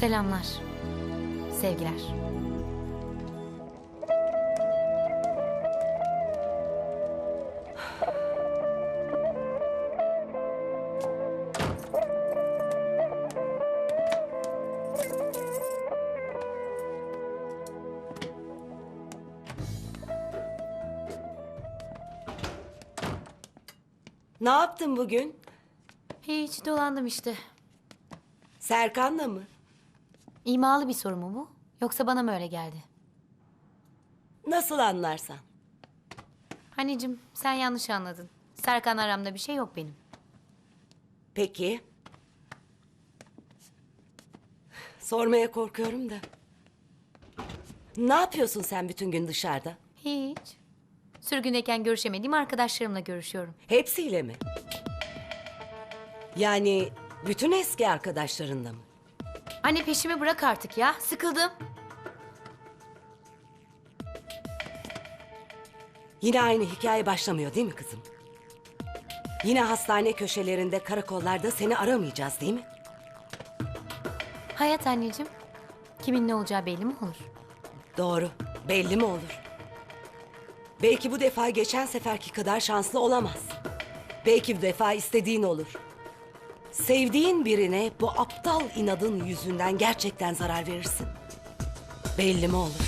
Selamlar. Sevgiler. Ne yaptın bugün? Hiç dolandım işte. Serkan'la mı? İmalı bir soru mu bu? Yoksa bana mı öyle geldi? Nasıl anlarsan. Hanicim sen yanlış anladın. Serkan aramda bir şey yok benim. Peki. Sormaya korkuyorum da. Ne yapıyorsun sen bütün gün dışarıda? Hiç. Sürgündeyken görüşemediğim arkadaşlarımla görüşüyorum. Hepsiyle mi? Yani bütün eski arkadaşlarınla mı? Anne peşimi bırak artık ya. Sıkıldım. Yine aynı hikaye başlamıyor değil mi kızım? Yine hastane köşelerinde, karakollarda seni aramayacağız değil mi? Hayat anneciğim. Kimin ne olacağı belli mi olur? Doğru. Belli mi olur? Belki bu defa geçen seferki kadar şanslı olamaz. Belki bu defa istediğin olur. Sevdiğin birine bu aptal inadın yüzünden gerçekten zarar verirsin. Belli mi olur?